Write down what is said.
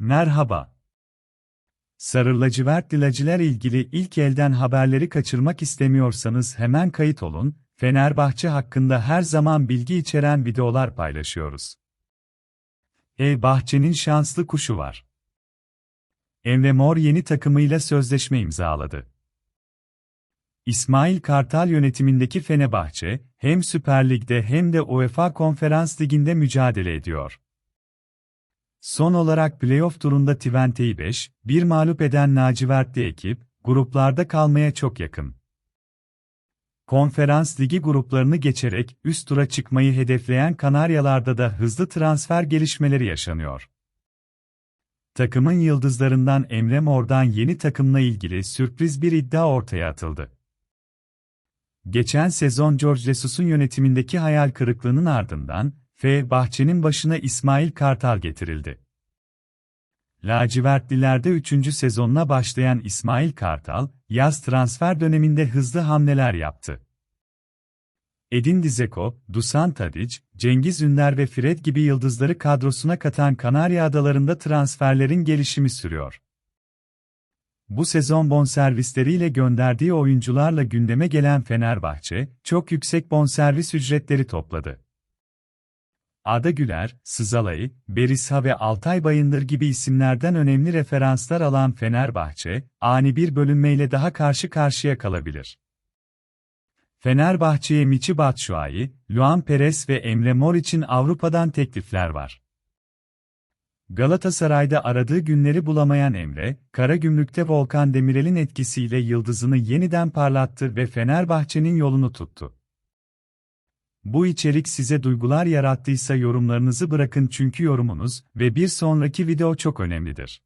Merhaba. Sarı lacivert dilaciler ilgili ilk elden haberleri kaçırmak istemiyorsanız hemen kayıt olun. Fenerbahçe hakkında her zaman bilgi içeren videolar paylaşıyoruz. E Bahçe'nin şanslı kuşu var. Emre Mor yeni takımıyla sözleşme imzaladı. İsmail Kartal yönetimindeki Fenerbahçe, hem Süper Lig'de hem de UEFA Konferans Ligi'nde mücadele ediyor. Son olarak playoff turunda Twente'yi 5, bir mağlup eden lacivertli ekip, gruplarda kalmaya çok yakın. Konferans Ligi gruplarını geçerek üst tura çıkmayı hedefleyen Kanaryalarda da hızlı transfer gelişmeleri yaşanıyor. Takımın yıldızlarından Emre Mor'dan yeni takımla ilgili sürpriz bir iddia ortaya atıldı. Geçen sezon George Jesus'un yönetimindeki hayal kırıklığının ardından, F. Bahçe'nin başına İsmail Kartal getirildi. Lacivertlilerde 3. sezonuna başlayan İsmail Kartal, yaz transfer döneminde hızlı hamleler yaptı. Edin Dzeko, Dusan Tadic, Cengiz Ünder ve Fred gibi yıldızları kadrosuna katan Kanarya Adalarında transferlerin gelişimi sürüyor. Bu sezon bonservisleriyle gönderdiği oyuncularla gündeme gelen Fenerbahçe, çok yüksek bonservis ücretleri topladı. Arda Güler, Sızalay, Berisha ve Altay Bayındır gibi isimlerden önemli referanslar alan Fenerbahçe, ani bir bölünmeyle daha karşı karşıya kalabilir. Fenerbahçe'ye Michi Batshuayi, Luan Perez ve Emre Mor için Avrupa'dan teklifler var. Galatasaray'da aradığı günleri bulamayan Emre, Karagümrük'te Volkan Demirel'in etkisiyle yıldızını yeniden parlattı ve Fenerbahçe'nin yolunu tuttu. Bu içerik size duygular yarattıysa yorumlarınızı bırakın çünkü yorumunuz ve bir sonraki video çok önemlidir.